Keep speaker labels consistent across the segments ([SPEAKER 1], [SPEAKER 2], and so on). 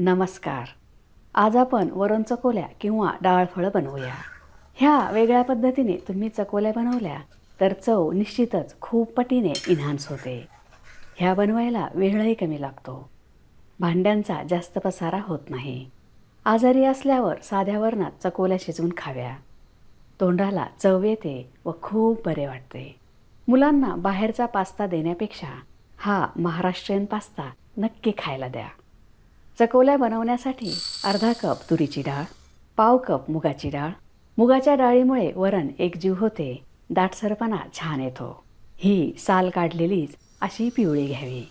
[SPEAKER 1] नमस्कार. आज आपण वरण चकोल्या किंवा डाळ फळं बनवूया. ह्या वेगळ्या पद्धतीने तुम्ही चकोल्या बनवल्या तर चव निश्चितच खूप पटीने इन्हान्स होते. ह्या बनवायला वेळही कमी लागतो. भांड्यांचा जास्त पसारा होत नाही. आजारी असल्यावर साध्या वरणात चकोल्या शिजवून खाव्या. तोंडाला चव येते व खूप बरे वाटते. मुलांना बाहेरचा पास्ता देण्यापेक्षा हा महाराष्ट्रीयन पास्ता नक्की खायला द्या. चकोल्या बनवण्यासाठी अर्धा कप तुरीची डाळ पाव कप मुगाची डाळ. मुगाच्या डाळीमुळे वरण एकजीव होते दाटसरपणा छान येतो. ही साल काढलेलीच अशी पिवळी घ्यावी.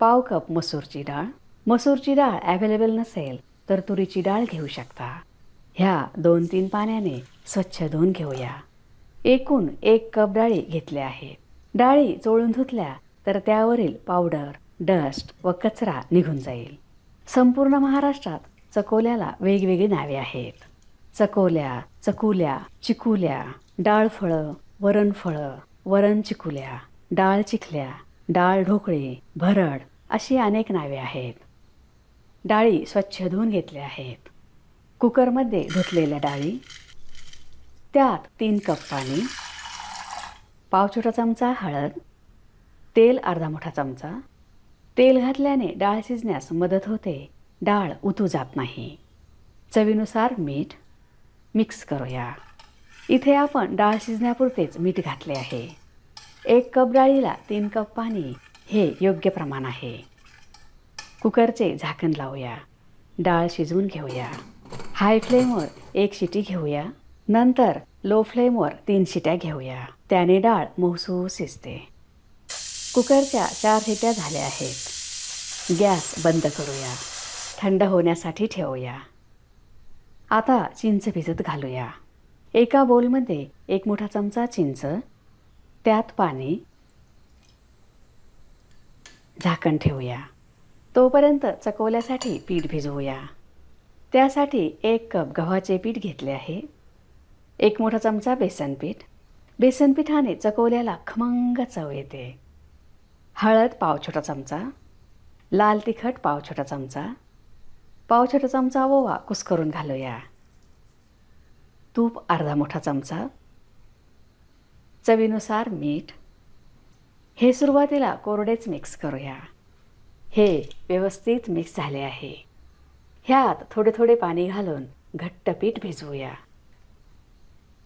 [SPEAKER 1] पाव कप मसूरची डाळ. मसूरची डाळ ॲव्हेलेबल नसेल तर तुरीची डाळ घेऊ शकता. ह्या दोन तीन पाण्याने स्वच्छ धुवून घेऊया. एकूण एक कप डाळी घेतल्या आहेत डाळी चोळून धुतल्या तर त्यावरील पावडर डस्ट व कचरा निघून जाईल. संपूर्ण महाराष्ट्रात चकोल्याला वेगवेगळी नावे आहेत. चकोल्या चकुल्या चिकुल्या डाळफळं वरणफळं वरण चिकुल्या डाळ चिखल्या डाळ ढोकळे भरड अशी अनेक नावे आहेत. डाळी स्वच्छ धुवून घेतल्या आहेत. कुकरमध्ये धुतलेल्या डाळी त्यात तीन कप पाणी पाव छोटा चमचा हळद तेल अर्धा मोठा चमचा तेल घातल्याने डाळ शिजण्यास मदत होते. डाळ उतू जात नाही. चवीनुसार मीठ मिक्स करूया. इथे आपण डाळ शिजण्यापुरतेच मीठ घातले आहे. एक कप डाळीला तीन कप पाणी हे योग्य प्रमाण आहे. कुकरचे झाकण लावूया. डाळ शिजवून घेऊया. हाय फ्लेमवर एक शिटी घेऊया. नंतर लो फ्लेमवर तीन शिट्या घेऊया. त्याने डाळ मऊसू शिजते. कुकरच्या चार शिट्या झाल्या आहेत. गॅस बंद करूया. थंड होण्यासाठी ठेवूया. आता चिंच भिजत घालूया. एका बोलमध्ये एक मोठा चमचा चिंच त्यात पाणी झाकण ठेवूया. तोपर्यंत चकवल्यासाठी पीठ भिजवूया. त्यासाठी एक कप गव्हाचे पीठ घेतले आहे. एक मोठा चमचा बेसन पीठ. बेसन पिठाने चकवल्याला खमंग चव येते. हळद पाव छोटा चमचा. लाल तिखट पाव छोटा चमचा. पाव छोटा चमचा ओवा कुस्करून घालूया. तूप अर्धा मोठा चमचा. चवीनुसार मीठ. हे सुरुवातीला कोरडेच मिक्स करूया. हे व्यवस्थित मिक्स झाले आहे. ह्यात थोडे थोडे पाणी घालून घट्ट पीठ भिजवूया.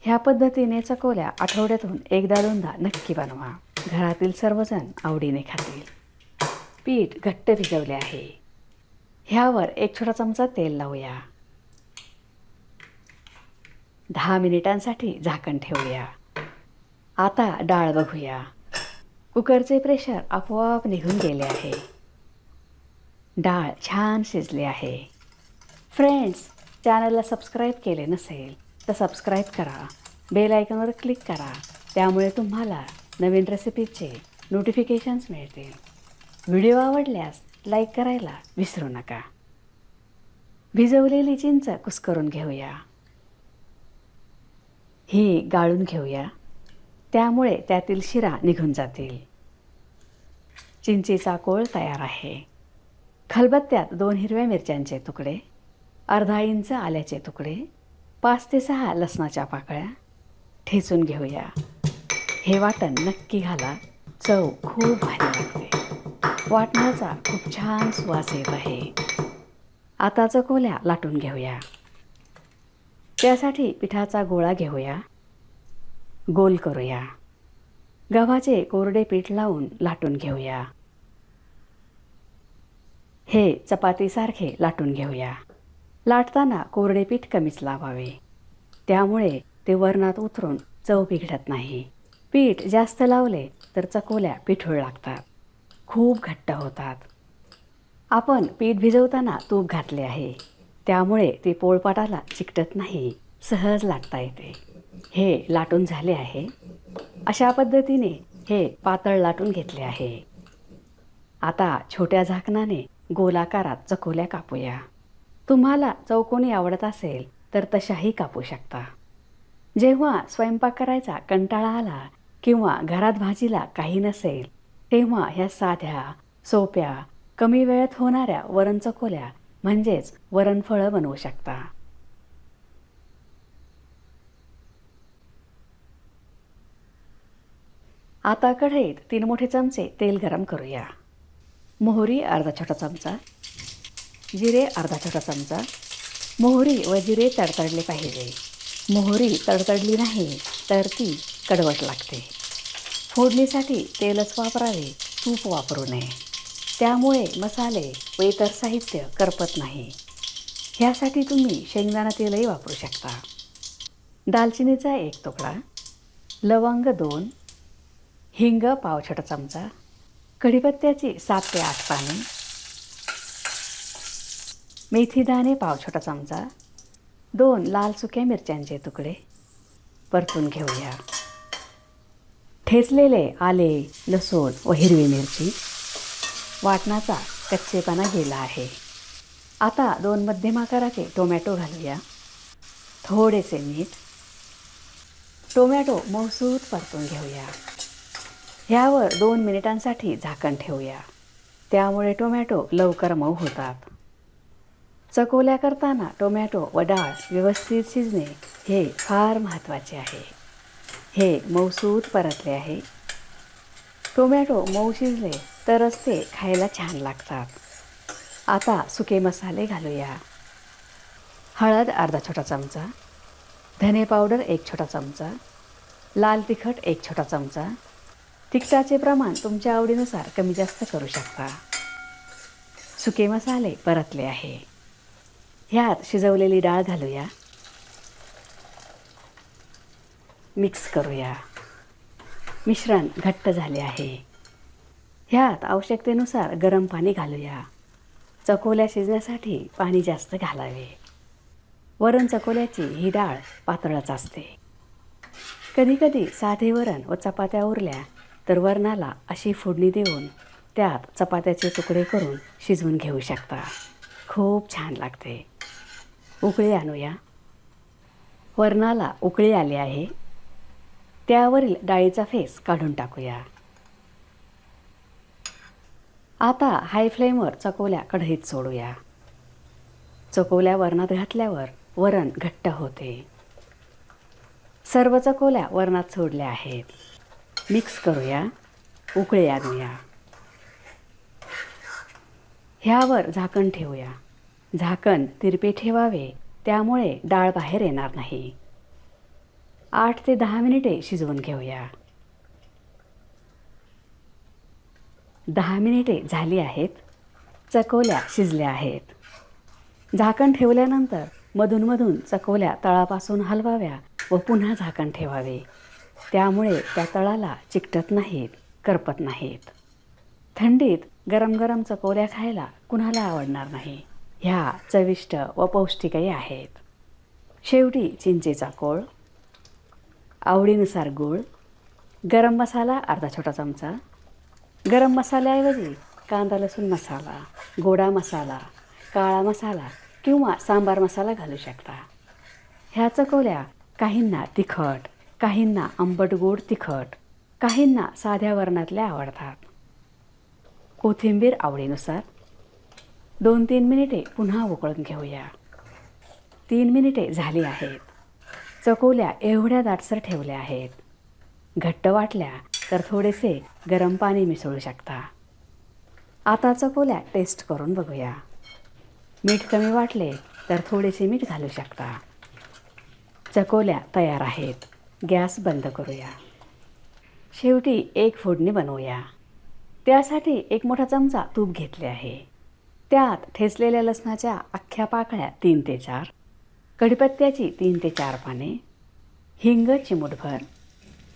[SPEAKER 1] ह्या पद्धतीने चकोल्या आठवड्यातून एकदा दोनदा नक्की बनवा. घरातील सर्वजण आवडीने खातील. पीठ घट्ट भिजवले आहे. ह्यावर एक छोटा चमचा तेल लावूया. दहा मिनिटांसाठी झाकण ठेवूया. आता डाळ बघूया. कुकरचे प्रेशर आपोआप निघून गेले आहे. डाळ छान शिजली आहे. फ्रेंड्स चॅनलला सबस्क्राईब केले नसेल तर सबस्क्राईब करा. बेल आयकॉनवर क्लिक करा. त्यामुळे तुम्हाला नवीन रेसिपीचे नोटिफिकेशन्स मिळतील. व्हिडिओ आवडल्यास लाईक करायला विसरू नका. भिजवलेली चिंच कुस्करून घेऊया. ही गाळून घेऊया. त्यामुळे त्यातील शिरा निघून जातील. चिंचेचा कोळ तयार आहे. खलबत्त्यात दोन हिरव्या मिरच्यांचे तुकडे अर्धा इंच आल्याचे तुकडे पाच ते सहा लसणाच्या पाकळ्या ठेचून घेऊया. हे वाटण नक्की घाला. चव खूप भारी लागते. वाटण्याचा खूप छान सुवास येत आहे. आता चकोल्या लाटून घेऊया. त्यासाठी पिठाचा गोळा घेऊया. गोल करूया. गव्हाचे कोरडे पीठ लावून लाटून घेऊया. हे चपातीसारखे लाटून घेऊया. लाटताना कोरडे पीठ कमीच लावावे. त्यामुळे ते वरणात उतरून चव बिघडत नाही. पीठ जास्त लावले तर चकोल्या पिठूळ लागतात. खूप घट्ट होतात. आपण पीठ भिजवताना तूप घातले आहे. त्यामुळे ते पोळपाटाला चिकटत नाही सहज लाटता येते. हे लाटून झाले आहे. अशा पद्धतीने हे पातळ लाटून घेतले आहे. आता छोट्या झाकणाने गोलाकारात चकोल्या कापूया. तुम्हाला चौकोनी आवडत असेल तर तशाही कापू शकता. जेव्हा स्वयंपाक करायचा कंटाळा आला किंवा घरात भाजीला काही नसेल तेव्हा ह्या साध्या सोप्या कमी वेळेत होणाऱ्या वरण चकोल्या म्हणजेच वरणफळं बनवू शकता. आता कढईत तीन मोठे चमचे तेल गरम करूया. मोहरी अर्धा छोटा चमचा जिरे अर्धा छोटा चमचा मोहरी व जिरे तडतडले पाहिजे. मोहरी तडतडली नाही तर ती कडवट लागते. फोडणीसाठी तेलच वापरावे तूप वापरू नये. त्यामुळे मसाले व इतर साहित्य करपत नाही. ह्यासाठी तुम्ही शेंगदाणा तेलही वापरू शकता. दालचिनीचा एक तुकडा लवंग दोन हिंग पाव छोटा चमचा कढीपत्त्याची सात ते आठ पाने मेथीदाणे पाव छोटा चमचा दोन लाल सुक्या मिरच्यांचे तुकडे. परतून घेऊया. ठेचलेले आले लसूण व हिरवी मिरची. वाटणाचा कच्चेपणा गेला आहे. आता दोन मध्यम आकाराचे टोमॅटो घालूया. थोडेसे मीठ. टोमॅटो मौसूद परतून घेऊया. ह्यावर दोन मिनिटांसाठी झाकण ठेवूया. त्यामुळे टोमॅटो लवकर मऊ होतात. चकोल्या करताना टोमॅटो व डाळ व्यवस्थित शिजणे हे फार महत्त्वाचे आहे. हे मऊसूत परतले आहे. टोमॅटो मऊ शिजले तरच ते खायला छान लागतात. आता सुके मसाले घालूया. हळद अर्धा छोटा चमचा धने पावडर एक छोटा चमचा लाल तिखट एक छोटा चमचा. तिखटाचे प्रमाण तुमच्या आवडीनुसार कमी जास्त करू शकता. सुके मसाले परतले आहे. ह्यात शिजवलेली डाळ घालूया. मिक्स करूया. मिश्रण घट्ट झाले आहे. ह्यात आवश्यकतेनुसार गरम पाणी घालूया. चकोल्या शिजण्यासाठी पाणी जास्त घालावे. वरण चकोल्याची ही डाळ पातळच असते. कधीकधी साधे वरण व चपात्या उरल्या तर वरणाला अशी फोडणी देऊन त्यात चपात्याचे तुकडे करून शिजवून घेऊ शकता. खूप छान लागते. उकळी आणूया. वरणाला उकळी आली आहे. त्यावरील डाळीचा फेस काढून टाकूया. आता हाय फ्लेमवर चकोल्या कढईत सोडूया. चकोल्या वरणात घातल्यावर वरण घट्ट होते. सर्व चकोल्या वरणात सोडल्या आहेत. मिक्स करूया. उकळे आणूया. ह्यावर झाकण ठेवूया. झाकण तिरपे ठेवावे त्यामुळे डाळ बाहेर येणार नाही. आठ ते दहा मिनिटे शिजवून घेऊया. दहा मिनिटे झाली आहेत. चकोल्या शिजल्या आहेत. झाकण ठेवल्यानंतर मधूनमधून चकवल्या तळापासून हलवाव्या व पुन्हा झाकण ठेवावे. त्यामुळे त्या तळाला चिकटत नाहीत करपत नाहीत. थंडीत गरम गरम चकोल्या खायला कुणाला आवडणार नाही. ह्या चविष्ट व पौष्टिकही आहेत. शेवटी चिंचेचा कोळ आवडीनुसार गूळ गरम मसाला अर्धा छोटा चमचा. गरम मसाल्याऐवजी कांदा लसूण मसाला गोडा मसाला काळा मसाला किंवा सांबार मसाला घालू शकता. ह्या चकवल्या काहींना तिखट काहींना आंबट गोड तिखट काहींना साध्या वर्णातल्या आवडतात. कोथिंबीर आवडीनुसार दोन तीन मिनिटे पुन्हा उकळून घेऊया. तीन मिनिटे झाली आहेत. चकोल्या एवढ्या दाटसर ठेवल्या आहेत. घट्ट वाटल्या तर थोडेसे गरम पाणी मिसळू शकता. आता चकोल्या टेस्ट करून बघूया. मीठ कमी वाटले तर थोडेसे मीठ घालू शकता. चकोल्या तयार आहेत. गॅस बंद करूया. शेवटी एक फोडणी बनवूया. त्यासाठी एक मोठा चमचा तूप घेतले आहे. त्यात ठेचलेल्या लसणाच्या अख्ख्या पाकळ्या तीन ते चार कढीपत्त्याची तीन ते चार पाने हिंग चिमूटभर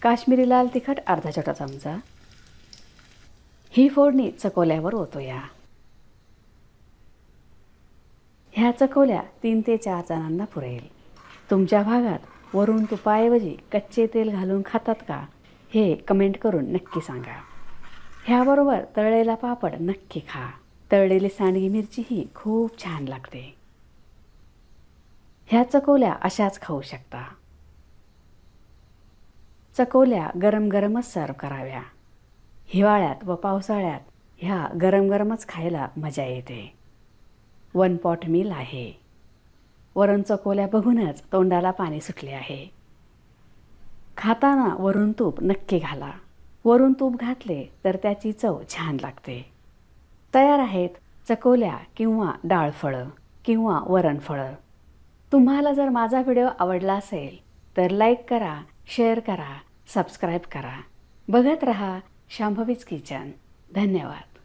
[SPEAKER 1] काश्मीरी लाल तिखट अर्धा छोटा चमचा. ही फोडणी चकोल्यावर ओतूया. ह्या चकोल्या तीन ते चार जणांना पुरेल. तुमच्या भागात वरून तुपाऐवजी कच्चे तेल घालून खातात का हे कमेंट करून नक्की सांगा. ह्याबरोबर तळलेला पापड नक्की खा. तळलेली सांडगी मिरची ही खूप छान लागते. ह्या चकोल्या अशाच खाऊ शकता. चकोल्या गरम गरमच सर्व कराव्या. हिवाळ्यात व पावसाळ्यात ह्या गरम गरमच खायला मजा येते. वन पॉट मिल आहे. वरण चकोल्या बघूनच तोंडाला पाणी सुटले आहे. खाताना वरून तूप नक्की घाला. वरून तूप घातले तर त्याची चव छान लागते. तयार आहेत चकोल्या किंवा डाळफळं किंवा वरणफळं तुम्हाला जर माझा व्हिडिओ आवडला असेल तर लाईक करा शेअर करा सबस्क्राईब करा. बघत रहा शांभवीच किचन. धन्यवाद.